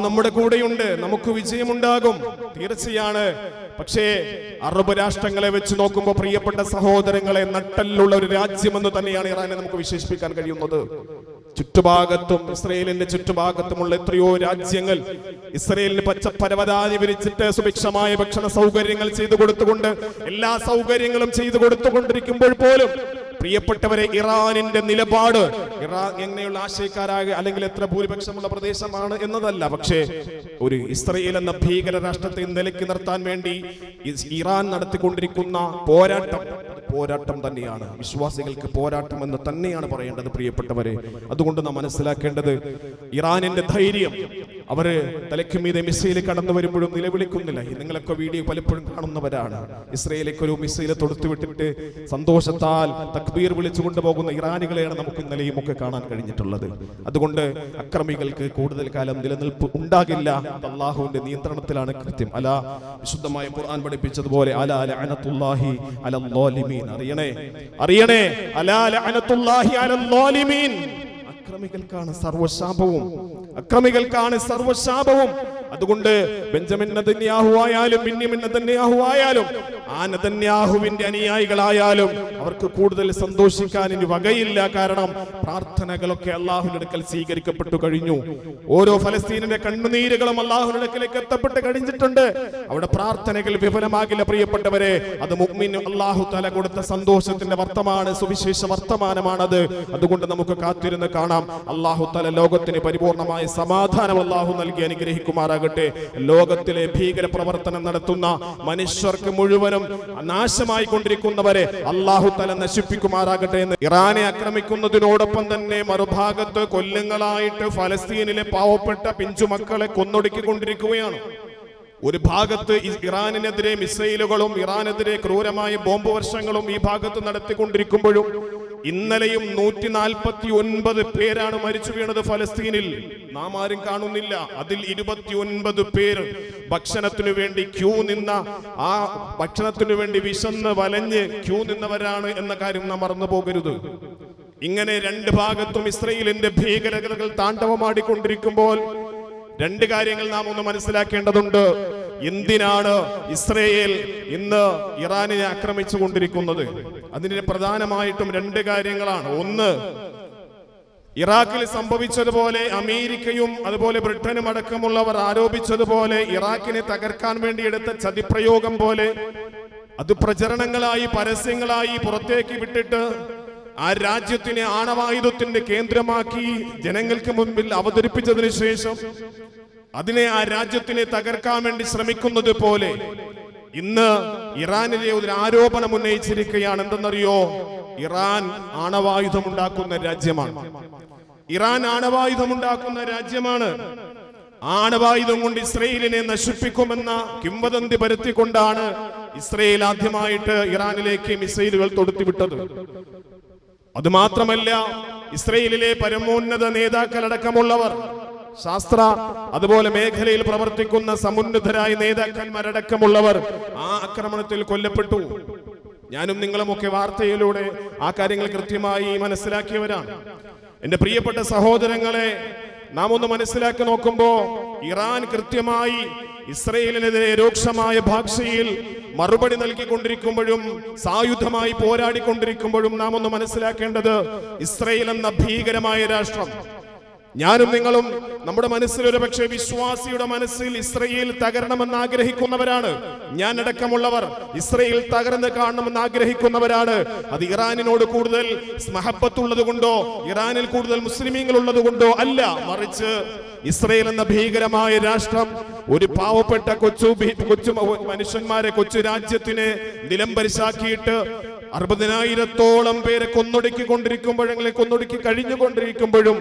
നമ്മുടെ കൂടെയുണ്ട്. നമുക്ക് വിജയമുണ്ടാകും. തീർച്ചയാണ്. പക്ഷേ അറബ് രാഷ്ട്രങ്ങളെ വെച്ച് നോക്കുമ്പോൾ പ്രിയപ്പെട്ട സഹോദരങ്ങളെ നട്ടലുള്ള ഒരു രാജ്യമെന്ന് തന്നെയാണ് ഇറാനെ നമുക്ക് വിശേഷിപ്പിക്കാൻ കഴിയുന്നത്. ചുറ്റുഭാഗത്തും ഇസ്രയേലിന്റെ ചുറ്റുഭാഗത്തുമുള്ള എത്രയോ രാജ്യങ്ങൾ ഇസ്രയേലിന് പച്ച വിരിച്ചിട്ട് സുഭിക്ഷമായ ഭക്ഷണ സൗകര്യങ്ങൾ ചെയ്തു കൊടുത്തുകൊണ്ട് എല്ലാ സൗകര്യങ്ങളും ചെയ്തു കൊടുത്തുകൊണ്ടിരിക്കുമ്പോൾ പോലും പ്രിയപ്പെട്ടവരെ ഇറാനിന്റെ നിലപാട്. ഇറാൻ എങ്ങനെയുള്ള ആശയക്കാരായ അല്ലെങ്കിൽ എത്ര ഭൂരിപക്ഷമുള്ള പ്രദേശമാണ് എന്നതല്ല. പക്ഷേ ഒരു ഇസ്രയേൽ എന്ന ഭീകര രാഷ്ട്രത്തെ നിലയ്ക്ക് നിർത്താൻ വേണ്ടി ഇറാൻ നടത്തിക്കൊണ്ടിരിക്കുന്ന പോരാട്ടം പോരാട്ടം തന്നെയാണ്. വിശ്വാസികൾക്ക് പോരാട്ടം എന്ന് തന്നെയാണ് പറയേണ്ടത് പ്രിയപ്പെട്ടവരെ. അതുകൊണ്ട് നാം മനസ്സിലാക്കേണ്ടത് ഇറാനിന്റെ ധൈര്യം അവർ തലയ്ക്ക് മീതെ മിസൈൽ കടന്നു വരുമ്പോഴും നിലവിളിക്കുന്നില്ല. നിങ്ങളൊക്കെ വീഡിയോ പലപ്പോഴും കാണുന്നവരാണ്. ഇസ്രയേലേക്ക് ഒരു മിസൈൽ തൊടുത്തു വിട്ടിട്ട് സന്തോഷത്താൽ തക്ബീർ വിളിച്ചു കൊണ്ടുപോകുന്ന ഇറാനികളെയാണ് നമുക്ക് ഇന്നലെയും ഒക്കെ കാണാൻ കഴിഞ്ഞിട്ടുള്ളത്. അതുകൊണ്ട് അക്രമികൾക്ക് കൂടുതൽ കാലം നിലനിൽപ്പ് ഉണ്ടാകില്ല. അള്ളാഹുവിന്റെ നിയന്ത്രണത്തിലാണ് കൃത്യം. അല വിശുദ്ധമായ ഖുർആൻ പഠിപ്പിച്ചതുപോലെ അല ലഅനത്തുല്ലാഹി ളാലിമീൻ അറിയണേ? അറിയണേ? അല ലഅനത്തുല്ലാഹി അലല്ലാലിമീൻ അക്രമികൾക്കാണ് സർവശാപവും അക്രമികൾക്കാണ് സർവശാപവും അതുകൊണ്ട് ബെഞ്ചമിൻ നതന്യാഹു ആയാലും ബിന്യമിൻ നതന്യാഹു ആയാലും ആ നതന്യാഹുവിന്റെ അനുയായികളായാലും അവർക്ക് കൂടുതൽ സന്തോഷിക്കാൻ ഇനി വകയില്ല. കാരണം പ്രാർത്ഥനകളൊക്കെ അള്ളാഹുവിന്റെ അടുക്കൽ സ്വീകരിക്കപ്പെട്ടു കഴിഞ്ഞു. ഓരോ ഫലസ്തീനിന്റെ കണ്ണുനീരുകളും അള്ളാഹുവിന്റെ അടുക്കലേക്ക് എത്തപ്പെട്ട് കഴിഞ്ഞിട്ടുണ്ട്. അവിടെ പ്രാർത്ഥനകൾ വിഫലമാകില്ല. പ്രിയപ്പെട്ടവരെ അത് മുഗ്മിൻ അള്ളാഹു തല കൊടുത്ത സന്തോഷത്തിന്റെ വർത്തമാണ് സുവിശേഷ വർത്തമാനമാണത്. അതുകൊണ്ട് നമുക്ക് കാത്തിരുന്ന് കാണാം. അള്ളാഹു തല ലോകത്തിന് പരിപൂർണമായ സമാധാനം അള്ളാഹു നൽകി അനുഗ്രഹിക്കുമാറാകട്ടെ ലോകത്തിലെ ഭീകര പ്രവർത്തനം നടത്തുന്ന മനുഷ്യർക്ക് മുഴുവനും നാശമായി കൊണ്ടിരിക്കുന്നവരെ അള്ളാഹു തല നശിപ്പിക്കുമാറാകട്ടെ എന്ന് ഇറാനെ ആക്രമിക്കുന്നതിനോടൊപ്പം തന്നെ മറുഭാഗത്ത് കൊല്ലങ്ങളായിട്ട് ഫലസ്തീനിലെ പാവപ്പെട്ട പിഞ്ചുമക്കളെ കൊന്നൊടുക്കിക്കൊണ്ടിരിക്കുകയാണ്. ഒരു ഭാഗത്ത് ഇറാനിനെതിരെ മിസൈലുകളും ഇറാനെതിരെ ക്രൂരമായ ബോംബ് വർഷങ്ങളും ഈ ഭാഗത്ത് നടത്തിക്കൊണ്ടിരിക്കുമ്പോഴും ഇന്നലെയും നൂറ്റി നാൽപ്പത്തി ഒൻപത് പേരാണ് മരിച്ചു വീണത് ഫലസ്തീനിൽ. നാം ആരും കാണുന്നില്ല. അതിൽ ഇരുപത്തി ഒൻപത് പേർ ഭക്ഷണത്തിനു വേണ്ടി ക്യൂ നിന്ന ആ ഭക്ഷണത്തിനു വേണ്ടി വിശന്ന് വലഞ്ഞ് ക്യൂ നിന്നവരാണ് എന്ന കാര്യം നാം മറന്നു പോകരുത്. ഇങ്ങനെ രണ്ട് ഭാഗത്തും ഇസ്രയേലിന്റെ ഭീകരതകൾ താണ്ഡവമാടിക്കൊണ്ടിരിക്കുമ്പോൾ രണ്ട് കാര്യങ്ങൾ നാം ഒന്ന് മനസ്സിലാക്കേണ്ടതുണ്ട്. എന്തിനാണ് ഇസ്രയേൽ ഇന്ന് ഇറാനിനെ ആക്രമിച്ചു കൊണ്ടിരിക്കുന്നത് അതിന് പ്രധാനമായിട്ടും രണ്ട് കാര്യങ്ങളാണ്. ഒന്ന് ഇറാഖിൽ സംഭവിച്ചതുപോലെ അമേരിക്കയും അതുപോലെ ബ്രിട്ടനും അടക്കമുള്ളവർ ആരോപിച്ചതുപോലെ ഇറാഖിനെ തകർക്കാൻ വേണ്ടി എടുത്ത ചതിപ്രയോഗം പോലെ അത് പ്രചരണങ്ങളായി പരസ്യങ്ങളായി പുറത്തേക്ക് വിട്ടിട്ട് ആ രാജ്യത്തിനെ ആണവായുധത്തിന്റെ കേന്ദ്രമാക്കി ജനങ്ങൾക്ക് മുൻപിൽ അവതരിപ്പിച്ചതിന് ശേഷം അതിനെ ആ രാജ്യത്തിനെ തകർക്കാൻ വേണ്ടി ശ്രമിക്കുന്നത് പോലെ ഇന്ന് ഇറാനിലെ ഒരു ആരോപണം ഉന്നയിച്ചിരിക്കുകയാണ്. എന്തെന്നറിയോ? ഇറാൻ ആണവായുധം ഉണ്ടാക്കുന്ന രാജ്യമാണ്. ഇറാൻ ആണവായുധം ഉണ്ടാക്കുന്ന രാജ്യമാണ്. ആണവായുധം കൊണ്ട് ഇസ്രയേലിനെ നശിപ്പിക്കുമെന്ന കിംവദന്തി പരത്തിക്കൊണ്ടാണ് ഇസ്രയേൽ ആദ്യമായിട്ട് ഇറാനിലേക്ക് മിസൈലുകൾ തൊടുത്തിവിട്ടത്. അത് മാത്രമല്ല ഇസ്രയേലിലെ പരമോന്നത നേതാക്കളടക്കമുള്ളവർ ശാസ്ത്ര അതുപോലെ മേഖലയിൽ പ്രവർത്തിക്കുന്ന സമുന്നതരായ നേതാക്കന്മാരടക്കമുള്ളവർ ആ ആക്രമണത്തിൽ കൊല്ലപ്പെട്ടു. ഞാനും നിങ്ങളുമൊക്കെ വാർത്തയിലൂടെ ആ കാര്യങ്ങൾ കൃത്യമായി മനസ്സിലാക്കിയവരാണ്. എന്റെ പ്രിയപ്പെട്ട സഹോദരങ്ങളെ നാം ഒന്ന് മനസ്സിലാക്കി നോക്കുമ്പോ ഇറാൻ കൃത്യമായി ഇസ്രയേലിനെതിരെ രൂക്ഷമായ ഭാഷയിൽ മറുപടി നൽകിക്കൊണ്ടിരിക്കുമ്പോഴും സായുധമായി പോരാടിക്കൊണ്ടിരിക്കുമ്പോഴും നാം ഒന്ന് മനസ്സിലാക്കേണ്ടത് ഇസ്രയേൽ എന്ന ഭീകരമായ രാഷ്ട്രം ഞാനും നിങ്ങളും നമ്മുടെ മനസ്സിൽ ഒരു പക്ഷേ വിശ്വാസിയുടെ മനസ്സിൽ ഇസ്രയേൽ തകരണമെന്ന് ആഗ്രഹിക്കുന്നവരാണ്. ഞാൻ അടക്കമുള്ളവർ ഇസ്രയേൽ തകർന്ന് കാണണമെന്ന് ആഗ്രഹിക്കുന്നവരാണ്. അത് ഇറാനിനോട് കൂടുതൽ സ്മഹപ്പത്തുള്ളത് കൊണ്ടോ ഇറാനിൽ കൂടുതൽ മുസ്ലിമീങ്ങൾ ഉള്ളത് കൊണ്ടോ അല്ല. മറിച്ച് ഇസ്രയേൽ എന്ന ഭീകരമായ രാഷ്ട്രം ഒരു പാവപ്പെട്ട കൊച്ചു കൊച്ചു മനുഷ്യന്മാരെ കൊച്ചു രാജ്യത്തിനെ നിലംപരിശാക്കിയിട്ട് അറുപതിനായിരത്തോളം പേരെ കൊന്നൊടുക്കി കൊണ്ടിരിക്കുമ്പോഴെങ്കിലും കൊന്നൊടുക്കി കഴിഞ്ഞുകൊണ്ടിരിക്കുമ്പോഴും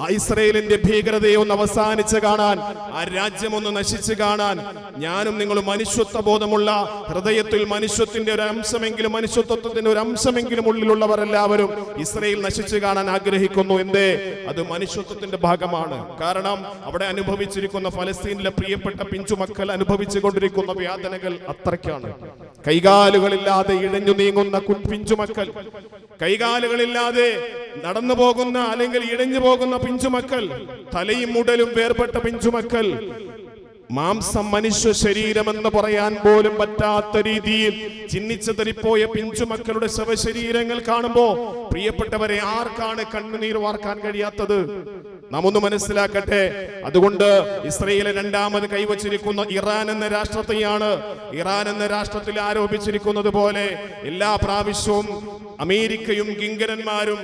ആ ഇസ്രയേലിന്റെ ഭീകരതയെ ഒന്ന് അവസാനിച്ച് കാണാൻ ആ രാജ്യം ഒന്ന് നശിച്ച് കാണാൻ ഞാനും നിങ്ങൾ മനുഷ്യത്വ ബോധമുള്ള ഹൃദയത്തിൽ മനുഷ്യത്തിന്റെ ഒരു അംശമെങ്കിലും മനുഷ്യത്വത്തിന്റെ ഒരു അംശമെങ്കിലും ഉള്ളിലുള്ളവർ എല്ലാവരും ഇസ്രയേൽ നശിച്ച് കാണാൻ ആഗ്രഹിക്കുന്നു. എന്തേ? അത് മനുഷ്യത്വത്തിന്റെ ഭാഗമാണ്. കാരണം അവിടെ അനുഭവിച്ചിരിക്കുന്ന ഫലസ്തീനിലെ പ്രിയപ്പെട്ട പിഞ്ചുമക്കൾ അനുഭവിച്ചു കൊണ്ടിരിക്കുന്ന വേദനകൾ അത്രയ്ക്കാണ്. കൈകാലുകളില്ലാതെ ഇഴഞ്ഞു നീങ്ങുന്ന പിഞ്ചുമക്കൾ കൈകാലുകളില്ലാതെ നടന്നു പോകുന്ന അല്ലെങ്കിൽ ഇഴഞ്ഞു പോകുന്ന പിഞ്ചുമക്കൾ തലയും മുടലും വേർപെട്ട പിഞ്ചുമക്കൾ. മാംസം മനുഷ്യ ശരീരമെന്ന് പറയാൻ പോലും പറ്റാത്ത രീതിയിൽ ചിന്നിച്ചതറിപ്പോയ പിഞ്ചുമക്കളുടെ ശവശരീരങ്ങൾ കാണുമ്പോ പ്രിയപ്പെട്ടവരെ ആർക്കാണ് കണ്ണുനീർ വാർക്കാൻ കഴിയാത്തത്? നാം ഒന്ന് മനസ്സിലാക്കട്ടെ. അതുകൊണ്ട് ഇസ്രയേലെ രണ്ടാമത് കൈവച്ചിരിക്കുന്ന ഇറാൻ എന്ന രാഷ്ട്രത്തെയാണ് ഇറാൻ എന്ന രാഷ്ട്രത്തിൽ ആരോപിച്ചിരിക്കുന്നത് പോലെ എല്ലാ പ്രാവശ്യവും അമേരിക്കയും കിങ്കരന്മാരും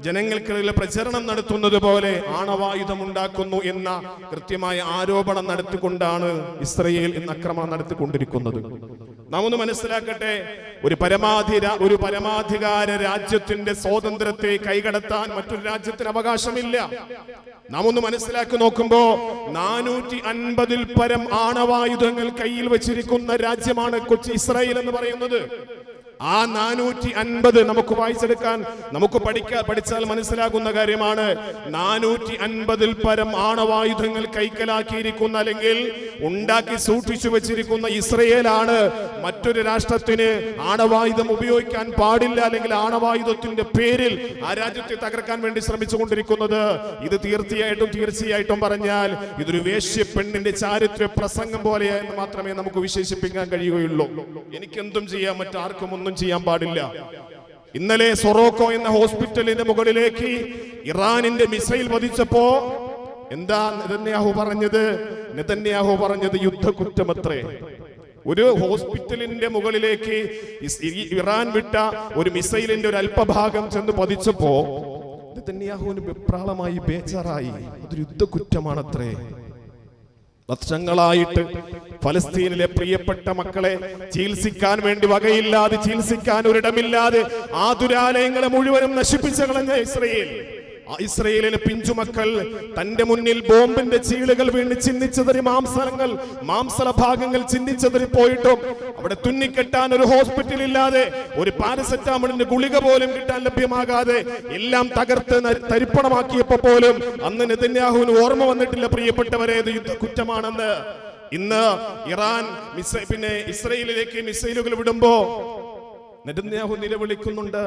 ജനങ്ങൾക്കിടയിൽ പ്രചരണം നടത്തുന്നത് പോലെ ആണവായുധം ഉണ്ടാക്കുന്നു എന്ന കൃത്യമായ ആരോപണം നടത്തിക്കൊണ്ടാണ് ഇസ്രയേൽ ഇന്ന് അക്രമം നടത്തിക്കൊണ്ടിരിക്കുന്നത്. നാം ഒന്ന് മനസ്സിലാക്കട്ടെ ഒരു പരമാധി ഒരു പരമാധികാര രാജ്യത്തിന്റെ സ്വാതന്ത്ര്യത്തെ കൈകടത്താൻ മറ്റൊരു രാജ്യത്തിന് അവകാശമില്ല. നാം ഒന്ന് മനസ്സിലാക്കി നോക്കുമ്പോ നാനൂറ്റി അൻപതിൽ പരം ആണവായുധങ്ങൾ കയ്യിൽ വെച്ചിരിക്കുന്ന രാജ്യമാണ് കൊച്ചി ഇസ്രായേൽ എന്ന് പറയുന്നത്. ആ നാനൂറ്റി അൻപത് നമുക്ക് വായിച്ചെടുക്കാൻ നമുക്ക് പഠിക്കാൻ പഠിച്ചാൽ മനസ്സിലാകുന്ന കാര്യമാണ്. നാനൂറ്റി അൻപതിൽ പരം ആണവായുധങ്ങൾ കൈക്കലാക്കിയിരിക്കുന്ന അല്ലെങ്കിൽ ഉണ്ടാക്കി സൂക്ഷിച്ചു വെച്ചിരിക്കുന്ന ഇസ്രയേലാണ്. മറ്റൊരു രാഷ്ട്രത്തിന് ആണവായുധം ഉപയോഗിക്കാൻ പാടില്ല അല്ലെങ്കിൽ ആണവായുധത്തിന്റെ പേരിൽ ആ രാജ്യത്തെ തകർക്കാൻ വേണ്ടി ശ്രമിച്ചുകൊണ്ടിരിക്കുന്നത്. ഇത് തീർച്ചയായിട്ടും തീർച്ചയായിട്ടും പറഞ്ഞാൽ ഇതൊരു വേശ്യ പെണ്ണിന്റെ ചാരിത്ര പ്രസംഗം പോലെ മാത്രമേ നമുക്ക് വിശേഷിപ്പിക്കാൻ കഴിയുകയുള്ളൂ. എനിക്കെന്തും ചെയ്യാൻ മറ്റാർക്കും ഒന്നും ചെയ്യാൻ പാടില്ല. ഇന്നലെ സൊറോക്കോ എന്ന ഹോസ്പിറ്റലിന്റെ മുകളിലേക്ക് ഇറാനിന്റെ മിസൈൽ പതിച്ചപ്പോ എന്താ നെതന്യാഹു പറഞ്ഞത്? നെതന്യാഹു പറഞ്ഞത് യുദ്ധക്കുറ്റമത്രേ. ഒരു ഹോസ്പിറ്റലിന്റെ മുകളിലേക്ക് ഇറാൻ വിട്ട ഒരു മിസൈലിന്റെ ഒരു അല്പഭാഗം ചെന്ന് പതിച്ചപ്പോ നെതന്യാഹുവിന് വിപ്രാളമായി ബേജാറായി. അതൊരു യുദ്ധക്കുറ്റമാണത്രേ. വർഷങ്ങളായിട്ട് ഫലസ്തീനിലെ പ്രിയപ്പെട്ട മക്കളെ ചികിത്സിക്കാൻ വേണ്ടി വകയില്ലാതെ ചികിത്സിക്കാൻ ഒരിടമില്ലാതെ ആതുരാലയങ്ങളെ മുഴുവനും നശിപ്പിച്ചു കളഞ്ഞ ഇസ്രയേൽ. ഇസ്രയേലിലെ പിഞ്ചുമക്കൾ തന്റെ മുന്നിൽ ബോംബിന്റെ ചീളുകൾ വീണ് ചിന്തിച്ചതൊരു മാംസങ്ങൾ മാംസള ഭാഗങ്ങൾ ചിന്തിച്ചതിരി പോയിട്ടും അവിടെ തുന്നിക്കെട്ടാൻ ഒരു ഹോസ്പിറ്റൽ ഇല്ലാതെ ഒരു പാരസെറ്റാമോളിന്റെ ഗുളിക പോലും കിട്ടാൻ ലഭ്യമാകാതെ എല്ലാം തകർത്ത് തരിപ്പണമാക്കിയപ്പോ പോലും അന്ന് നെതന്യാഹുവിന് ഓർമ്മ വന്നിട്ടില്ല പ്രിയപ്പെട്ടവരെ ഇത് യുദ്ധ കുറ്റമാണെന്ന്. ഇന്ന് ഇറാൻ മിസൈ പിന്നെ ഇസ്രയേലിലേക്ക് മിസൈലുകൾ വിടുമ്പോ നെടുന്യാഹു നിലവിളിക്കുന്നുണ്ട്.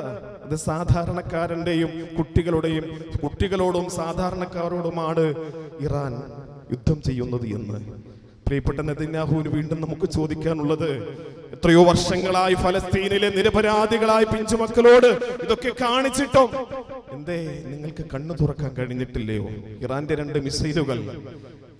അത് സാധാരണക്കാരന്റെയും കുട്ടികളുടെയും കുട്ടികളോടും സാധാരണക്കാരോടുമാണ് ഇറാൻ യുദ്ധം ചെയ്യുന്നത് എന്ന്. പ്രിയപ്പെട്ട നെതന്യാഹുവിന് വീണ്ടും നമുക്ക് ചോദിക്കാനുള്ളത് എത്രയോ വർഷങ്ങളായി ഫലസ്തീനിലെ നിരപരാധികളായ പിഞ്ചുമക്കളോട് ഇതൊക്കെ കാണിച്ചിട്ടും. എന്തേ നിങ്ങൾക്ക് കണ്ണു തുറക്കാൻ കഴിഞ്ഞിട്ടില്ലയോ? ഇറാന്റെ രണ്ട് മിസൈലുകൾ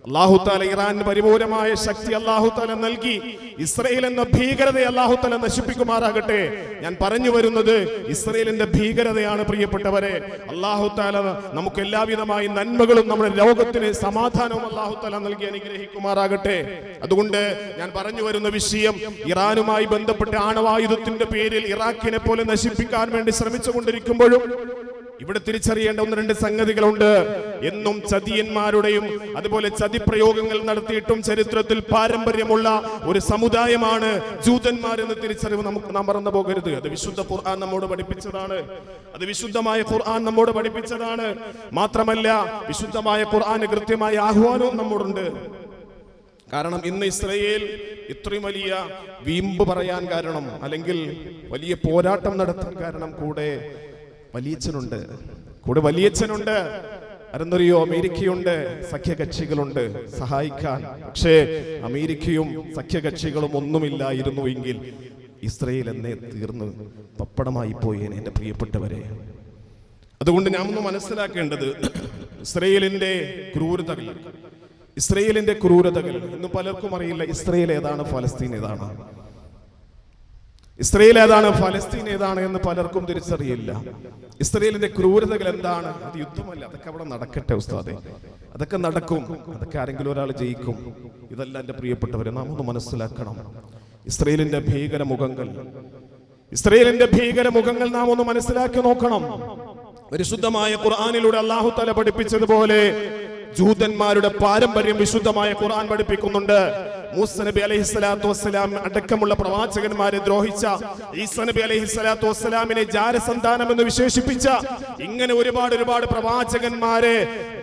അള്ളാഹുത്താല ഇറാന് പരിപൂരമായ ശക്തി അള്ളാഹുത്താല നൽകി. ഇസ്രയേൽ എന്ന ഭീകരതയെ അള്ളാഹുത്താല നശിപ്പിക്കുമാറാകട്ടെ. ഞാൻ പറഞ്ഞു വരുന്നത് ഇസ്രയേലിന്റെ ഭീകരതയാണ് പ്രിയപ്പെട്ടവരെ. അള്ളാഹുത്താല നമുക്ക് എല്ലാവിധമായ നന്മകളും നമ്മുടെ ലോകത്തിന് സമാധാനവും അള്ളാഹുത്താല നൽകി അനുഗ്രഹിക്കുമാറാകട്ടെ. അതുകൊണ്ട് ഞാൻ പറഞ്ഞു വരുന്ന വിഷയം ഇറാനുമായി ബന്ധപ്പെട്ട ആണവായുധത്തിന്റെ പേരിൽ ഇറാഖിനെ പോലെ നശിപ്പിക്കാൻ വേണ്ടി ശ്രമിച്ചുകൊണ്ടിരിക്കുമ്പോഴും ഇവിടെ തിരിച്ചറിയേണ്ട ഒന്ന് രണ്ട് സംഗതികളുണ്ട്. എന്നും ചതിയന്മാരുടെയും അതുപോലെ ചതി പ്രയോഗങ്ങൾ നടത്തിയിട്ടും ചരിത്രത്തിൽ പാരമ്പര്യമുള്ള ഒരു സമുദായമാണ് ജൂതന്മാർ എന്ന് തിരിച്ചറിവ് നമുക്ക് നാം മറന്നു പോകരുത്. അത് വിശുദ്ധ ഖുർആൻ നമ്മോട് പഠിപ്പിച്ചതാണ്. അത് വിശുദ്ധമായ ഖുർആൻ നമ്മോട് പഠിപ്പിച്ചതാണ്. മാത്രമല്ല വിശുദ്ധമായ ഖുർആന് കൃത്യമായ ആഹ്വാനവും നമ്മോടുണ്ട്. കാരണം ഇന്ന് ഇസ്രയേൽ ഇത്രയും വലിയ വീമ്പ് പറയാൻ കാരണം അല്ലെങ്കിൽ വലിയ പോരാട്ടം നടത്താൻ കാരണം കൂടെ വലിയച്ഛനുണ്ട്. കൂടെ വലിയച്ഛനുണ്ട്. അരന്തറിയോ അമേരിക്കയുണ്ട്. സഖ്യകക്ഷികളുണ്ട്. സഹായിക്കാൻ. പക്ഷേ അമേരിക്കയും സഖ്യകക്ഷികളും ഒന്നുമില്ലായിരുന്നു എങ്കിൽ ഇസ്രയേൽ എന്നേ തീർന്ന് പപ്പടമായി പോയേനെ എന്റെ പ്രിയപ്പെട്ടവരെ. അതുകൊണ്ട് ഞാൻ ഒന്ന് മനസ്സിലാക്കേണ്ടത് ഇസ്രയേലിന്റെ ക്രൂരതകൾ. ഇസ്രയേലിന്റെ ക്രൂരതകൾ. ഇന്ന് പലർക്കും അറിയില്ല ഇസ്രയേൽ ഏതാണ് ഫലസ്തീൻ ഏതാണ്. ഇസ്രയേൽ ഏതാണ് ഫലസ്തീൻ ഏതാണ് എന്ന് പലർക്കും തിരിച്ചറിയില്ല. ഇസ്രയേലിന്റെ ക്രൂരതകൾ എന്താണ്? അത് യുദ്ധമല്ല അതൊക്കെ അവിടെ നടക്കട്ടെ ഉസ്താദെ. അതൊക്കെ നടക്കും അതൊക്കെ ആരെങ്കിലും ഒരാൾ ജയിക്കും. ഇതല്ല എന്റെ പ്രിയപ്പെട്ടവരെ നാം ഒന്ന് മനസ്സിലാക്കണം. ഇസ്രയേലിന്റെ ഭീകര മുഖങ്ങൾ ഇസ്രയേലിന്റെ ഭീകര മുഖങ്ങൾ നാം ഒന്ന് മനസ്സിലാക്കി നോക്കണം. പരിശുദ്ധമായ ഖുർആാനിലൂടെ അള്ളാഹു തല പഠിപ്പിച്ചതുപോലെ ജൂതന്മാരുടെ പാരമ്പര്യം വിശുദ്ധമായ ഖുർആൻ പഠിപ്പിക്കുന്നുണ്ട്. മൂസ നബി സ്വലാത്തു വസ്സലാം അടക്കമുള്ള പ്രവാചകന്മാരെ ദ്രോഹിച്ച ഈസ നബി സ്വലാത്തു വസ്സലാമിനെ ജാരസന്താനം എന്ന് വിശേഷിപ്പിച്ച ഇങ്ങനെ ഒരുപാട് ഒരുപാട് പ്രവാചകന്മാരെ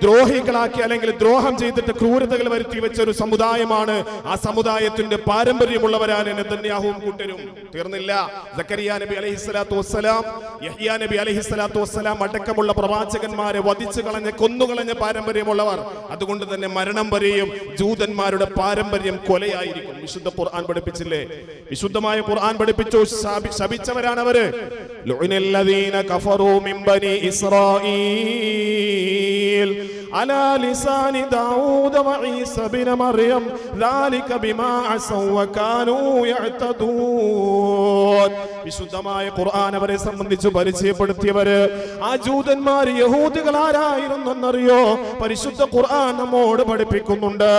ദ്രോഹികളാക്കി അല്ലെങ്കിൽ ദ്രോഹം ചെയ്തിട്ട് ക്രൂരതകൾ വരുത്തി വെച്ച ഒരു സമുദായമാണ് ആ സമുദായത്തിന്റെ പാരമ്പര്യമുള്ളവരാണ് നെതന്യാഹുവും കൂട്ടരും. തീർന്നില്ല. സക്കരിയ നബി അലൈഹി സ്വലാത്തു വസ്സലാം യഹിയാ നബി അലൈഹി സ്വലാത്തു വസ്സലാം അടക്കമുള്ള പ്രവാചകന്മാരെ വധിച്ചു കളഞ്ഞ കൊന്നുകളഞ്ഞ പാരമ്പര്യമുള്ളവർ. അതുകൊണ്ട് തന്നെ മരണം വരെയും ജൂതന്മാരുടെ പാരമ്പര്യം കൊലയായിരിക്കും വിശുദ്ധ ഖുർആൻ പഠിപ്പിച്ചില്ലേ വിശുദ്ധമായ ഖുർആൻ പഠിപ്പിച്ചു ശാപി- ശപിച്ചവരാണ് അവര് ലുഇനല്ലദീന കഫറൂ മിൻ ബനി ഇസ്രായീൽ على لسان داود وعيسى بن مريم ذلك بما عصوا وكانوا يعتدون വിശുദ്ധമായ ഖുർആൻ അവരെ സംബന്ധിച്ച് പരിചയപ്പെടുത്തിയവര് ആ ജൂതന്മാർ യഹൂദികൾ ആരായിരുന്നെന്നറിയോ പരിശുദ്ധ ഖുർആൻ നമ്മോട് പഠിപ്പിക്കുന്നുണ്ട്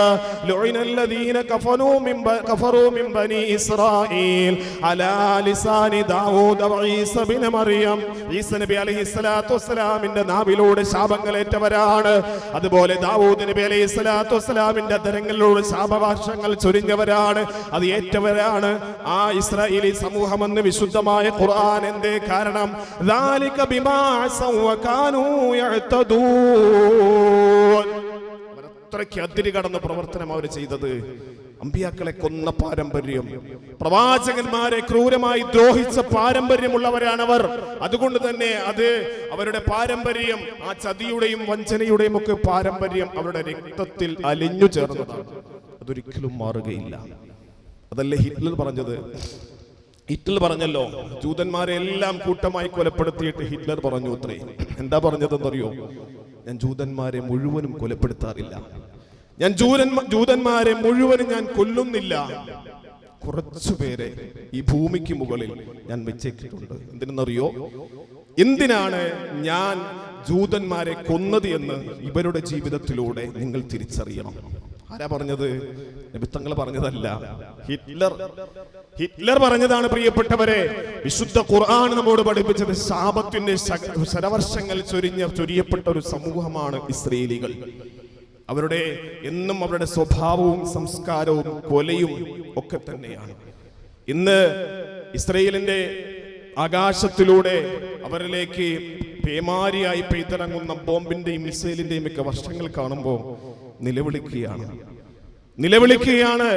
ലുഇനല്ലദീന കഫനൂ മിൻ ബ- കഫറൂ മിൻ ബനി ഇസ്രായീൽ അലാ ലിസാനി ദാവൂദ വഈസ ബിൻ മറിയം ഈസ നബി അലൈഹിസ്സലാത്തു വസ്സലാമിന്റെ നാവിലൂടെ ശാപങ്ങളേറ്റവരാണ് അതുപോലെ ദാവൂദ് നബി അലൈഹി സ്വലാത്തു വസ്സലാമിന്റെ അധരങ്ങളിലൂടെ ശാപഭാഷങ്ങൾ ചൊരിഞ്ഞവരാണ് അത് ഏറ്റവരാണ് ആ ഇസ്രായേലി സമൂഹമെന്ന് വിശുദ്ധമായ ഖുർആൻ എന്തേ കാരണം ذَلِكَ بِمَا عَصَوْا وَكَانُوا يَعْتَدُونَ അവരത്രയ്ക്ക് അതിരി കടന്ന പ്രവർത്തനം അവർ ചെയ്തത് അമ്പിയാക്കളെ കൊന്ന പാരമ്പര്യം. പ്രവാചകന്മാരെ ക്രൂരമായി ദ്രോഹിച്ച പാരമ്പര്യമുള്ളവരാണവർ. അതുകൊണ്ട് തന്നെ അത് അവരുടെ പാരമ്പര്യം ആ ചതിയുടെയും വഞ്ചനയുടെയും ഒക്കെ പാരമ്പര്യം അവരുടെ രക്തത്തിൽ അലിഞ്ഞു ചേർന്നതാണ്. അതൊരിക്കലും മാറുകയില്ല. അതല്ലേ ഹിറ്റ്ലർ പറഞ്ഞത്? ഹിറ്റ്ലർ പറഞ്ഞല്ലോ ജൂതന്മാരെ എല്ലാം കൂട്ടമായി കൊലപ്പെടുത്തിയിട്ട് ഹിറ്റ്ലർ പറഞ്ഞു അത്രേ. എന്താ പറഞ്ഞതെന്നറിയോ? ഞാൻ ജൂതന്മാരെ മുഴുവനും കൊലപ്പെടുത്താറില്ല. ഞാൻ ജൂതന്മാരെ മുഴുവനും ഞാൻ കൊല്ലുന്നില്ല. കുറച്ചുപേരെ ഈ ഭൂമിക്ക് മുകളിൽ ഞാൻ വെച്ചേക്കിട്ടുണ്ട്. എന്തിനെന്നറിയോ? എന്തിനാണ് ഞാൻ ജൂതന്മാരെ കൊന്നത് എന്ന് ഇവരുടെ ജീവിതത്തിലൂടെ നിങ്ങൾ തിരിച്ചറിയണം? ആരാ പറഞ്ഞത്? നബിത്തങ്ങൾ പറഞ്ഞതല്ല. ഹിറ്റ്ലർ. ഹിറ്റ്ലർ പറഞ്ഞതാണ് പ്രിയപ്പെട്ടവരെ വിശുദ്ധ ഖുർആൻ നമ്മോട് പഠിപ്പിച്ചത് ശാപത്തിന്റെ ശരവർഷങ്ങൾ ചൊരിഞ്ഞ ചൊരിയപ്പെട്ട ഒരു സമൂഹമാണ് ഇസ്രയേലികൾ. അവരുടെ എന്നും അവരുടെ സ്വഭാവവും സംസ്കാരവും കൊലയും ഒക്കെ തന്നെയാണ്. ഇന്ന് ഇസ്രയേലിന്റെ ആകാശത്തിലൂടെ അവരിലേക്ക് പേമാരിയായി പെയ്തിറങ്ങുന്ന ബോംബിന്റെയും മിസൈലിന്റെയും ഒക്കെ വർഷങ്ങൾ കാണുമ്പോൾ നിലവിളിക്കുകയാണ്. നിലവിളിക്കുകയാണ്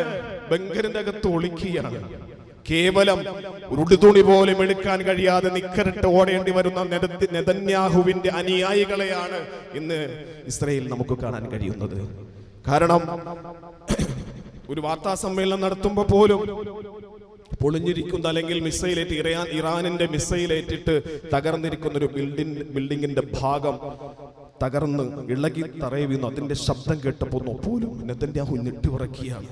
ബംഗറിന്റെ അകത്ത് ഒളിക്കുകയാണ്. കേവലം ഉരുടുതുണി പോലും എടുക്കാൻ കഴിയാതെ നിക്കരട്ട് ഓടേണ്ടി വരുന്ന നെതന്യാഹുവിന്റെ അനുയായികളെയാണ് ഇന്ന് ഇസ്രയേൽ നമുക്ക് കാണാൻ കഴിയുന്നത്. കാരണം ഒരു വാർത്താ സമ്മേളനം നടത്തുമ്പോൾ പോലും പൊളിഞ്ഞിരിക്കുന്ന അല്ലെങ്കിൽ മിസൈലേറ്റ് ഇറാൻ ഇറാനിന്റെ മിസൈലേറ്റിട്ട് തകർന്നിരിക്കുന്ന ഒരു ബിൽഡിംഗ് ബിൽഡിങ്ങിന്റെ ഭാഗം തകർന്ന് ഇളകി തറയി വീണു അതിന്റെ ശബ്ദം കേട്ടപ്പോ പോലും നെതന്യാഹു ഞെട്ടിയുറക്കുകയാണ്.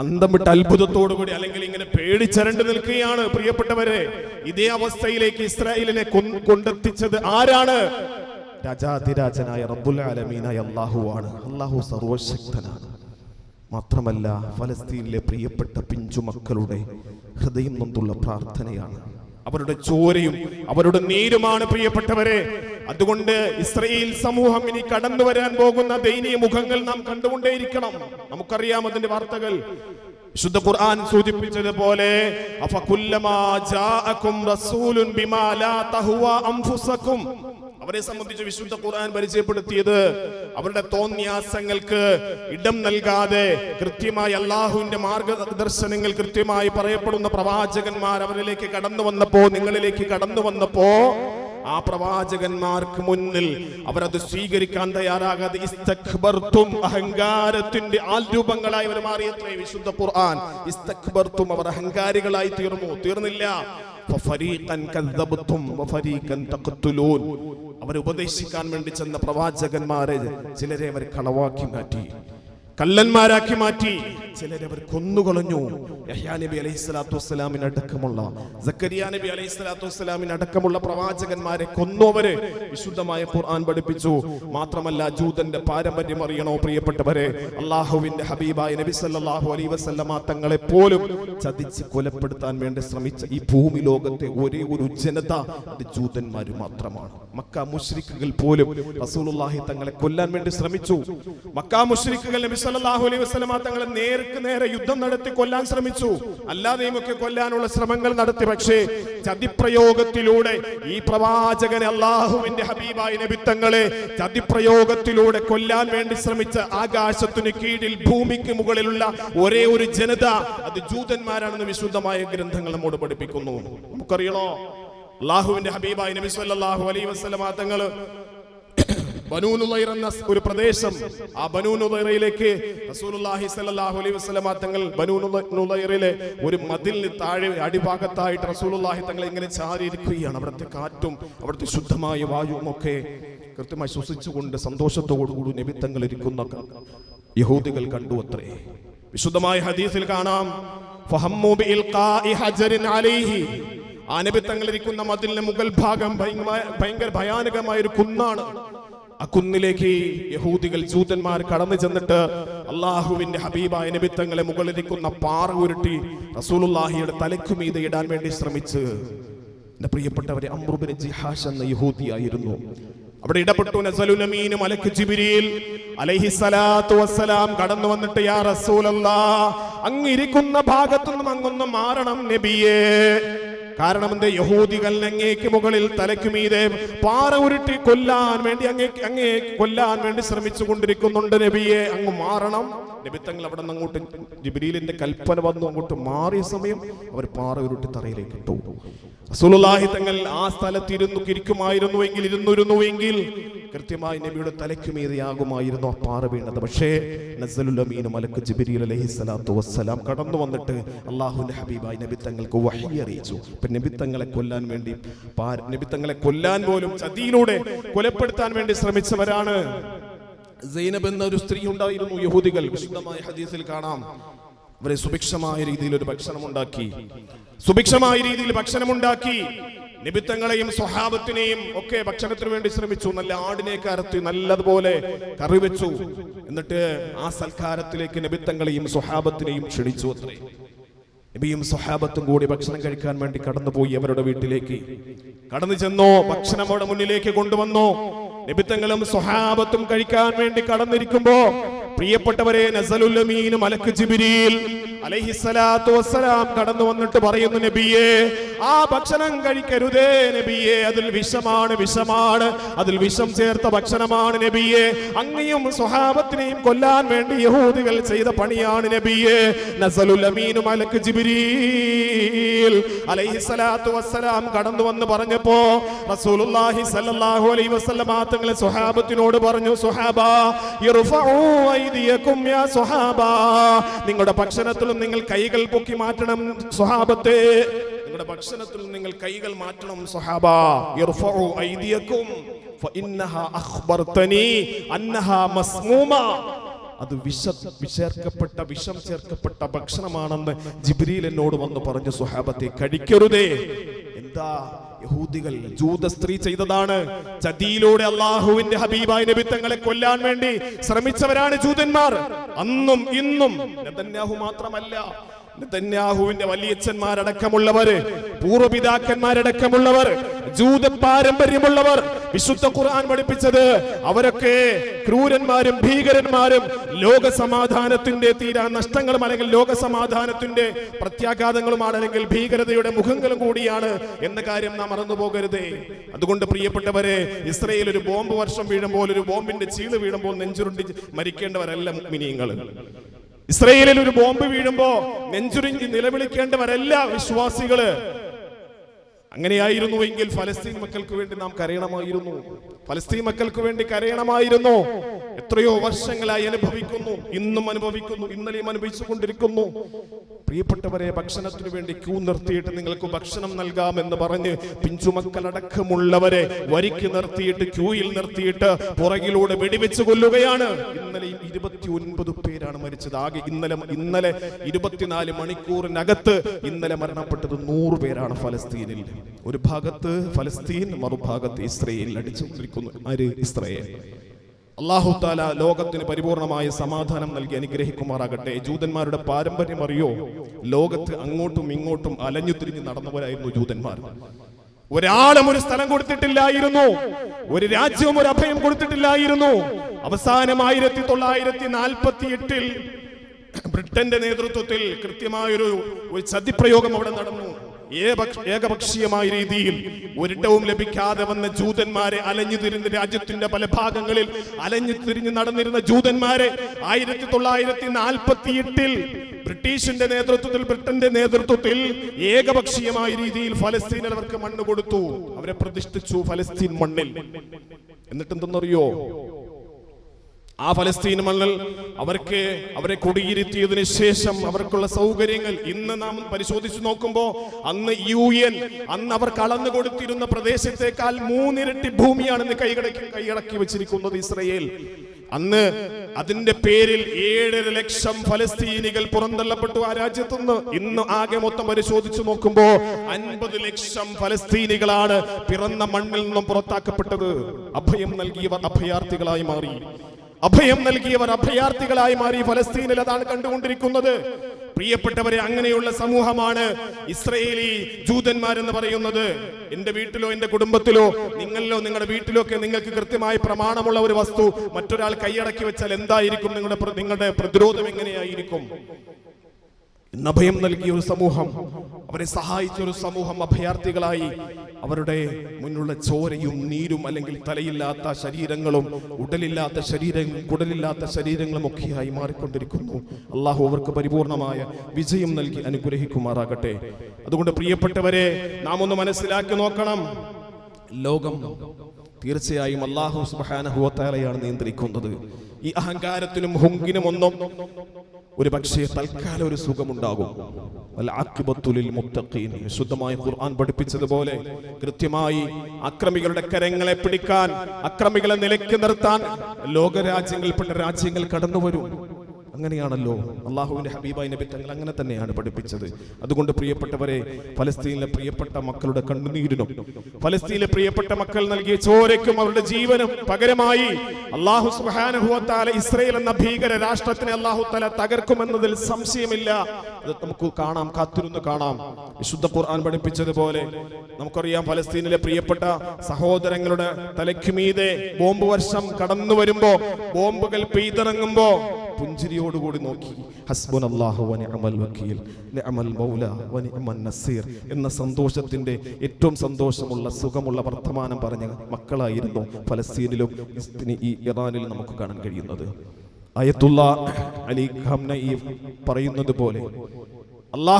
അന്തം വിട്ട് അത്ഭുതത്തോടു കൂടി അല്ലെങ്കിൽ ഇങ്ങനെ പേടിച്ചരണ്ട് നിൽക്കുകയാണ്. പ്രിയപ്പെട്ടവരെ ഇതേ അവസ്ഥയിലേക്ക് ഇസ്രായേലിനെ കൊണ്ടെത്തിച്ചത് ആരാണ്? രാജാതിരാജനായ റബ്ബുൽ ആലമീനായ അള്ളാഹുവാണ് അള്ളാഹു സർവശക്തനാണ്. മാത്രമല്ല ഫലസ്തീനിലെ പ്രിയപ്പെട്ട പിഞ്ചുമക്കളുടെ ഹൃദയം നൊന്തുള്ള പ്രാർത്ഥനയാണ്. അവരുടെ ചോരയും അവരുടെ നീരുമാണ് പ്രിയപ്പെട്ടവരെ അതുകൊണ്ട് ഇസ്രയേൽ സമൂഹം ഇനി കടന്നു വരാൻ പോകുന്ന ദയനീയ മുഖങ്ങൾ നാം കണ്ടുകൊണ്ടേയിരിക്കണം. നമുക്കറിയാം അതിന്റെ വാർത്തകൾ. ശുദ്ധ ഖുർആൻ സൂചിപ്പിച്ചതുപോലെ അവരെ സംബന്ധിച്ച് വിശുദ്ധ ഖുർആൻ പരിചയപ്പെടുത്തിയത് അവരുടെ തോന്നിയാസങ്ങൾക്ക് ഇടം നൽകാതെ കൃത്യമായി അള്ളാഹുവിന്റെ മാർഗദർശനങ്ങൾ കൃത്യമായി പറയപ്പെടുന്ന പ്രവാചകന്മാർ അവരിലേക്ക് കടന്നു വന്നപ്പോ നിങ്ങളിലേക്ക് കടന്നു വന്നപ്പോ ആ പ്രവാചകന്മാർക്ക് മുന്നിൽ അവരത് സ്വീകരിക്കാൻ തയ്യാറാകാതെ അഹങ്കാരത്തിന്റെ ആൽരൂപങ്ങളായി അവർ മാറിയത്രേ വിശുദ്ധ ഖുർആൻ. ഇസ്തഖ്ബർത്തും അവർ അഹങ്കാരികളായി തീർന്നു. തീർന്നില്ല. അവർ ഉപദേശിക്കാൻ വേണ്ടി ചെന്ന പ്രവാചകന്മാരെ ചിലരെ അവർ കളവാക്കി മാറ്റി. കള്ളന്മാരാക്കി മാറ്റി. ചിലരെ അവർ കൊന്നുകളഞ്ഞു. യഹ്യാ നബി അലൈഹി സ്വലാത്തു വസ്സലാമിന് അടക്കമുള്ള സക്കരിയ നബി അലൈഹി സ്വലാത്തു വസ്സലാമിന് അടക്കമുള്ള പ്രവാചകന്മാരെ കൊന്നവര് വിശുദ്ധമായ ഖുർആൻ പഠിപ്പിച്ചു. മാത്രമല്ല ജൂതന്റെ പാരമ്പര്യം അറിയണോ പ്രിയപ്പെട്ടവരെ? അള്ളാഹുവിന്റെ ഹബീബായ നബി സല്ലല്ലാഹു അലൈഹി വസല്ലമ തങ്ങളെ പോലും ചതിച്ച് കൊലപ്പെടുത്താൻ വേണ്ടി ശ്രമിച്ച ഈ ഭൂമി ലോകത്തെ ഒരേ ഒരു ജനത അത് ജൂതന്മാർ മാത്രമാണ്. മക്ക മുഷ്രിഖുകൾ പോലും റസൂലുള്ളാഹി തങ്ങളെ കൊല്ലാൻ വേണ്ടി ശ്രമിച്ചു. മക്ക മുഷ്രിഖുകൾ നബി സല്ലല്ലാഹു അലൈഹി വസല്ലമ തങ്ങളെ നേർക്ക് നേരെ യുദ്ധം നടത്തി കൊല്ലാൻ ശ്രമിച്ചു. അല്ലാതെയും ഒക്കെ കൊല്ലാനുള്ള ശ്രമങ്ങൾ നടത്തി. പക്ഷേ ചതിപ്രയോഗത്തിലൂടെ ഈ പ്രവാചകൻ അള്ളാഹുവിന്റെ ഹബീബായ നബിത്തങ്ങളെ ചതിപ്രയോഗത്തിലൂടെ കൊല്ലാൻ വേണ്ടി ശ്രമിച്ച ആകാശത്തിന് കീഴിൽ ഭൂമിക്ക് മുകളിലുള്ള ഒരേ ഒരു ജനത അത് ജൂതന്മാരാണെന്ന് വിശുദ്ധമായ ഗ്രന്ഥങ്ങൾ നമ്മോട് പഠിപ്പിക്കുന്നു. നമുക്കറിയണോ? അള്ളാഹുവിന്റെ ഹബീബായ നബി സല്ലല്ലാഹു അലൈഹി വസല്ലമ തങ്ങൾ ബനൂനുലൈർ എന്ന ഒരു പ്രദേശം. ആ ബനൂനുലൈറിലേക്ക് റസൂലുള്ളാഹി സ്വല്ലല്ലാഹു അലൈഹി വസല്ലമ തങ്ങൾ ബനൂനുലൈറിലെ ഒരു മതിലിന് താഴെ അടിഭാഗത്തായിട്ട് റസൂലുള്ളാഹി തങ്ങൾ ഇങ്ങനെ ചാരിയിരിക്കുകയാണ്. അവിടുത്തെ കാറ്റും അവിടുത്തെ ശുദ്ധമായ വായുവും ഒക്കെ കൃത്യമായി ശ്വസിച്ചുകൊണ്ട് സന്തോഷത്തോടുകൂടി നബി തങ്ങൾ ഇരിക്കുന്ന യഹൂദികൾ കണ്ടു അത്രേ. വിശുദ്ധമായ ഹദീസിൽ കാണാം ആ നബി തങ്ങൾ ഇരിക്കുന്ന മതിലിന്റെ മുകൾ ഭാഗം ഭയങ്കര ഭയാനകമായ ഒരു കുന്നാണ്. ആ കുന്നിലേക്ക് യഹൂദികൾ ജൂതന്മാർ കടന്നു ചെന്നിട്ട് അള്ളാഹുവിന്റെ ഹബീബായ നിമിത്തങ്ങളെ മുകളിലിരിക്കുന്ന പാറ ഉരുട്ടി റസൂലുല്ലാഹിയുടെ തലക്കുമീതെ ഇടാൻ വേണ്ടി ശ്രമിച്ച്. എന്റെ പ്രിയപ്പെട്ടവരെ അമ്രുബിന് ജിഹാഷ് എന്ന യഹൂദിയായിരുന്നു. അവിടെ ഇടപെട്ടു. നസലുനമീന് മലക്ക് ജിബിരിയിൽ അലൈഹിസ്സലാത്തു വസ്സലാം കടന്നു വന്നിട്ട് യാ റസൂലല്ലാ അങ്ങിരിക്കുന്ന ഭാഗത്തുനിന്നും അങ്ങൊന്ന് മാറണം നബിയേ. കാരണം എന്ത്? യഹൂദികൾ അങ്ങേക്ക് മുകളിൽ തലയ്ക്ക് മീതെ പാറ ഉരുട്ടി കൊല്ലാൻ വേണ്ടി അങ്ങേ അങ്ങേ കൊല്ലാൻ വേണ്ടി ശ്രമിച്ചു കൊണ്ടിരിക്കുന്നുണ്ട് നബിയെ. അങ്ങ് മാറണം. നബിത്തങ്ങൾ അവിടെ നിന്ന് അങ്ങോട്ട് ജിബ്രീലിന്റെ കൽപ്പന വന്നു. അങ്ങോട്ട് മാറിയ സമയം അവർ പാറ ഉരുട്ടി തറയിലേക്ക് ഇട്ടു. റസൂലുള്ളാഹി തങ്ങൾ ആ സ്ഥലത്ത് ഇരുന്നു ഇരിക്കുമായിരുന്നുവെങ്കിൽ ഇരുന്നിരുന്നുവെങ്കിൽ കൃത്യമായി നബിയുടെ തലയ്ക്ക് മീതെയാകുമായിരുന്നു ആ പാറ വീണത്. പക്ഷേ നസലുൽ അമീൻ മലക്ക് ജിബ്രീൽ അലഹി സ്വലാത്തു വസ്സലാം കടന്നു വന്നിട്ട് അള്ളാഹുന്റെ ഹബീബായി നബിത്തങ്ങൾക്ക് വഴി അറിയിച്ചു. നബിത്തങ്ങളെ നബി തങ്ങളെ കൊല്ലാൻ വേണ്ടി നബിത്തങ്ങളെ നബി തങ്ങളെ കൊല്ലാൻ പോലും ചതിയിലൂടെ കൊലപ്പെടുത്താൻ വേണ്ടി ശ്രമിച്ചവരാണ് സൈനബ് എന്ന ഒരു സ്ത്രീ ഉണ്ടായിരുന്നു. യഹൂദികൾ വിശുദ്ധമായ ഹദീസിൽ കാണാം. അവരെ സുഭിക്ഷമായ രീതിയിൽ ഒരു ഭക്ഷണം ഉണ്ടാക്കി. സുഭിക്ഷമായ രീതിയിൽ ഭക്ഷണമുണ്ടാക്കി നിബിത്തങ്ങളെയും സ്വഹാബത്തിനെയും ഒക്കെ ഭക്ഷണത്തിന് വേണ്ടി ശ്രമിച്ചു. നല്ല ആടിനെ കരത്തി നല്ലതുപോലെ കറി വെച്ചു. എന്നിട്ട് ആ സൽക്കാരത്തിലേക്ക് നിമിത്തങ്ങളെയും സ്വഹാബത്തിനെയും ക്ഷണിച്ചു അത്രേ. നബിയും സ്വഹാബത്തും കൂടി ഭക്ഷണം കഴിക്കാൻ വേണ്ടി കടന്നുപോയി അവരുടെ വീട്ടിലേക്ക്. കടന്നു ചെന്നോ ഭക്ഷണം അവിടെ മുന്നിലേക്ക് കൊണ്ടുവന്നോ. നിബിത്തങ്ങളും സ്വഹാബത്തും കഴിക്കാൻ വേണ്ടി കടന്നിരിക്കുമ്പോ പ്രിയപ്പെട്ടവരെ നസലുല്ലമീനും അലക്ക് ജിബിരിയിൽ അലൈഹിസ്സലാത്തു വസ്സലാം കടന്നു വന്നിട്ട് പറയുന്നു നബിയെ ആ ഭക്ഷണം കഴിക്കരുതേ നബിയെ. അതിൽ വിഷമാണ് വിഷമാണ്. അതിൽ വിഷം ചേർത്ത ഭക്ഷണമാണ് നബിയെ. അങ്ങയും സ്വഹാബത്തിനെയും കൊല്ലാൻ വേണ്ടി യഹൂദികൾ ചെയ്ത പണിയാണ് നബിയെ. നസലുൽ അമീനു മലക്ക് ജിബ്രീൽ അലൈഹിസ്സലാത്തു വസ്സലാം കടന്നു വന്ന് പറഞ്ഞപ്പോ റസൂലുള്ളാഹി സല്ലല്ലാഹു അലൈഹി വസല്ലമ തങ്ങളെ സ്വഹാബത്തിനോട് പറഞ്ഞു സ്വഹാബ ഇർഫഉ ഐദിയകും യാ സ്വഹാബ. നിങ്ങളുടെ ഭക്ഷണത്തിലും നിങ്ങൾ കൈകൾ പൊക്കി മാറ്റണം സ്വഹാബത്തെ. നിങ്ങളുടെ ഭക്ഷണത്തിൽ നിങ്ങൾ കൈകൾ മാറ്റണം സ്വഹാബ. ഇർഫഉ ഐദിയകും ഫഇന്നഹാ അഖ്ബർതനി അന്നഹാ മസ്മൂമ. അത് വിഷ വിശേർക്കപ്പെട്ട വിഷം ചേർക്കപ്പെട്ട ഭക്ഷണമാണെന്ന് ജിബ്രീൽ എന്നോട് വന്ന് പറഞ്ഞു സുഹാബത്തെ കഴിക്കരുതേ. എന്താ? യഹൂദികൾ ജൂത സ്ത്രീ ചെയ്തതാണ്. ചതിയിലൂടെ അള്ളാഹുവിന്റെ ഹബീബായ നബി തങ്ങളെ കൊല്ലാൻ വേണ്ടി ശ്രമിച്ചവരാണ് ജൂതന്മാർ. അന്നും ഇന്നും മാത്രമല്ല നെതന്യാഹുവിന്റെ വലിയച്ഛന്മാരടക്കമുള്ളവര് പൂർവപിതാക്കന്മാരടക്കമുള്ളവർ ജൂത പാരമ്പര്യമുള്ളവർ വിശുദ്ധ ഖുർആൻ പഠിപ്പിച്ചത് അവരൊക്കെ ക്രൂരന്മാരും ഭീകരന്മാരും. ലോക സമാധാനത്തിന്റെ തീരാ നഷ്ടങ്ങളും അല്ലെങ്കിൽ ലോക സമാധാനത്തിന്റെ പ്രത്യാഘാതങ്ങളുമാണ് അല്ലെങ്കിൽ ഭീകരതയുടെ മുഖങ്ങളും കൂടിയാണ് എന്ന കാര്യം നാം മറന്നു പോകരുതേ. അതുകൊണ്ട് പ്രിയപ്പെട്ടവരെ ഇസ്രയേൽ ഒരു ബോംബ് വർഷം വീഴുമ്പോൾ ഒരു ബോംബിന്റെ ചീൾ വീഴുമ്പോൾ നെഞ്ചുരുണ്ടി മരിക്കേണ്ടവരല്ല മിനിയങ്ങൾ ഇസ്രയേലിൽ ഒരു ബോംബ് വീഴുമ്പോ നെഞ്ചുരിഞ്ഞ് നിലവിളിക്കേണ്ടവരല്ല വിശ്വാസികൾ. അങ്ങനെയായിരുന്നുവെങ്കിൽ ഫലസ്തീൻ മക്കൾക്ക് വേണ്ടി നാം കരയണമായിരുന്നു. ഫലസ്തീൻ മക്കൾക്ക് വേണ്ടി കരയണമായിരുന്നു. എത്രയോ വർഷങ്ങളായി അനുഭവിക്കുന്നു. ഇന്നും അനുഭവിക്കുന്നു. ഇന്നലെയും അനുഭവിച്ചു കൊണ്ടിരിക്കുന്നു പ്രിയപ്പെട്ടവരെ ഭക്ഷണത്തിന് വേണ്ടി ക്യൂ നിർത്തിയിട്ട് നിങ്ങൾക്ക് ഭക്ഷണം നൽകാമെന്ന് പറഞ്ഞ് പിഞ്ചുമക്കളടക്കമുള്ളവരെ വരിക്ക് നിർത്തിയിട്ട് ക്യൂയിൽ നിർത്തിയിട്ട് പുറകിലൂടെ വെടിവെച്ച് കൊല്ലുകയാണ്. ഇന്നലെയും ഇരുപത്തി ഒൻപത് പേരാണ് മരിച്ചത്. ആകെ ഇന്നലെ ഇന്നലെ ഇരുപത്തിനാല് മണിക്കൂറിനകത്ത് ഇന്നലെ മരണപ്പെട്ടത് നൂറ് പേരാണ് ഫലസ്തീനിൽ. ഒരു ഭാഗത്ത് ഫലസ്തീൻ മറുഭാഗത്ത് ഇസ്രയേലിൽ അടിച്ചുകൊണ്ടിരിക്കുന്നു. ആര്? ഇസ്രയേൽ. അള്ളാഹു താല ലോകത്തിന് പരിപൂർണമായ സമാധാനം നൽകി അനുഗ്രഹിക്കുമാറാകട്ടെ. ജൂതന്മാരുടെ പാരമ്പര്യം അറിയോ? ലോകത്ത് അങ്ങോട്ടും ഇങ്ങോട്ടും അലഞ്ഞു തിരിഞ്ഞ് നടന്നവരായിരുന്നു ജൂതന്മാർ. ഒരാളും ഒരു സ്ഥലം കൊടുത്തിട്ടില്ലായിരുന്നു. ഒരു രാജ്യവും ഒരു അഭയം കൊടുത്തിട്ടില്ലായിരുന്നു. അവസാനം ആയിരത്തി തൊള്ളായിരത്തി നാൽപ്പത്തി എട്ടിൽ ബ്രിട്ടന്റെ നേതൃത്വത്തിൽ കൃത്യമായൊരു ഒരു ചതിപ്രയോഗം അവിടെ നടന്നു. ഏകപക്ഷീയമായ രീതിയിൽ ഒരിടവും ലഭിക്കാതെ വന്ന ജൂതന്മാരെ അലഞ്ഞു തിരിഞ്ഞ് രാജ്യത്തിന്റെ പല ഭാഗങ്ങളിൽ അലഞ്ഞു തിരിഞ്ഞ് നടന്നിരുന്ന ജൂതന്മാരെ ആയിരത്തി തൊള്ളായിരത്തി നാൽപ്പത്തി എട്ടിൽ ബ്രിട്ടീഷിന്റെ നേതൃത്വത്തിൽ ബ്രിട്ടന്റെ നേതൃത്വത്തിൽ ഏകപക്ഷീയമായ രീതിയിൽ ഫലസ്തീനിൽ അവർക്ക് മണ്ണ് കൊടുത്തു. അവരെ പ്രതിഷ്ഠിച്ചു ഫലസ്തീൻ മണ്ണിൽ. എന്നിട്ട് എന്തെന്നറിയോ ആ ഫലസ്തീൻ മണ്ണിൽ അവർക്ക് അവരെ കുടിയിരുത്തിയതിനു ശേഷം അവർക്കുള്ള സൗകര്യങ്ങൾ ഇന്ന് നാം പരിശോധിച്ചു നോക്കുമ്പോൾ അന്ന് യു എൻ അന്ന് അവർ കളന്നു കൊടുത്തിരുന്ന പ്രദേശത്തേക്കാൾ മൂന്നിരട്ടി ഭൂമിയാണ് ഇന്ന് കൈകടക്കി കൈയടക്കി വെച്ചിരിക്കുന്നത് ഇസ്രയേൽ. അന്ന് അതിന്റെ പേരിൽ ഏഴര ലക്ഷം ഫലസ്തീനികൾ പുറന്തള്ളപ്പെട്ടു ആ രാജ്യത്തു നിന്ന് ഇന്ന് ആകെ മൊത്തം പരിശോധിച്ചു നോക്കുമ്പോൾ അൻപത് ലക്ഷം ഫലസ്തീനികളാണ് പിറന്ന മണ്ണിൽ നിന്നും പുറത്താക്കപ്പെട്ടത്. അഭയം നൽകിയവർ അഭയാർത്ഥികളായി മാറി. അഭയം നൽകിയവർ അഭയാർത്ഥികളായി മാറി ഫലസ്തീനിൽ അതാണ് കണ്ടുകൊണ്ടിരിക്കുന്നത്. പ്രിയപ്പെട്ടവരെ അങ്ങനെയുള്ള സമൂഹമാണ് ഇസ്രയേലി ജൂതന്മാരെന്ന് പറയുന്നത്. എന്റെ വീട്ടിലോ എന്റെ കുടുംബത്തിലോ നിങ്ങളിലോ നിങ്ങളുടെ വീട്ടിലോ ഒക്കെ നിങ്ങൾക്ക് കൃത്യമായി പ്രമാണമുള്ള ഒരു വസ്തു മറ്റൊരാൾ കൈയടക്കി വെച്ചാൽ എന്തായിരിക്കും? നിങ്ങളുടെ നിങ്ങളുടെ പ്രതിരോധം എങ്ങനെയായിരിക്കും? ഇന്ന് അഭയം നൽകിയ ഒരു സമൂഹം അവരെ സഹായിച്ച ഒരു സമൂഹം അഭയാർത്ഥികളായി അവരുടെ മുന്നിലുള്ള ചോരയും നീരും അല്ലെങ്കിൽ തലയില്ലാത്ത ശരീരങ്ങളും ഉടലില്ലാത്ത ശരീരങ്ങളും കുടലില്ലാത്ത ശരീരങ്ങളും ഒക്കെയായി മാറിക്കൊണ്ടിരിക്കുന്നു. അള്ളാഹു അവർക്ക് പരിപൂർണമായ വിജയം നൽകി അനുഗ്രഹിക്കുമാറാകട്ടെ. അതുകൊണ്ട് പ്രിയപ്പെട്ടവരെ നാം ഒന്ന് മനസ്സിലാക്കി നോക്കണം. ലോകം തീർച്ചയായും അള്ളാഹു സുബാനഹുവത്താലയാണ് നിയന്ത്രിക്കുന്നത്. ഈ അഹങ്കാരത്തിനും ഹുങ്കിനും ഒന്നും ഒരു പക്ഷേ തൽക്കാലം ഒരു സുഖമുണ്ടാകും. ശുദ്ധമായ ഖുർആൻ പഠിപ്പിച്ചതുപോലെ കൃത്യമായി അക്രമികളുടെ കരങ്ങളെ പിടിക്കാൻ അക്രമികളെ നിലയ്ക്ക് നിർത്താൻ ലോകരാജ്യങ്ങളിൽപ്പെട്ട രാജ്യങ്ങൾ കടന്നു വരും അങ്ങനെയാണല്ലോ. അള്ളാഹുവിന്റെ ഹബീബായി നബി തങ്ങൾ അങ്ങനെ തന്നെയാണ് പഠിപ്പിച്ചത്. അതുകൊണ്ട് പ്രിയപ്പെട്ടവരെ ഫലസ്തീനിലെ പ്രിയപ്പെട്ട മക്കളുടെ കണ്ണുനീരിനും ഫലസ്തീനിലെ പ്രിയപ്പെട്ട മക്കൾ നൽകിയ ചോരയ്ക്കും അവരുടെ ജീവനും പകരമായി അള്ളാഹു സുഹാനുഭവത്താല ഇസ്രയേൽ എന്ന ഭീകര രാഷ്ട്രത്തിനെ അള്ളാഹു തല തകർക്കുമെന്നതിൽ സംശയമില്ല. അത് നമുക്ക് കാണാം കാത്തിരുന്ന് കാണാം. വിശുദ്ധ ഖുർആൻ പഠിപ്പിച്ചതുപോലെ നമുക്കറിയാം ഫലസ്തീനിലെ പ്രിയപ്പെട്ട സഹോദരങ്ങളുടെ തലയ്ക്കുമീതെ ബോംബ് വർഷം കടന്നു വരുമ്പോ ബോംബുകൾ പെയ്തിറങ്ങുമ്പോ പുഞ്ചിരിയോടുകൂടി നോക്കി. ഹസ്ബൻ അള്ളാഹു വ നിഅമൽ വക്കീൽ. അമൽ മൗല വ നിഅമൻ നസീർ എന്ന സന്തോഷത്തിന്റെ ഏറ്റവും സന്തോഷമുള്ള സുഖമുള്ള വർത്തമാനം പറഞ്ഞ മക്കളായിരുന്നു ഫലസ്തീനിലും ഈ ഇറാനിലും നമുക്ക് കാണാൻ കഴിയുന്നത്. അയത്തുള്ള അലി ഖംനഈ പറയുന്നത് പോലെ അള്ളാഹു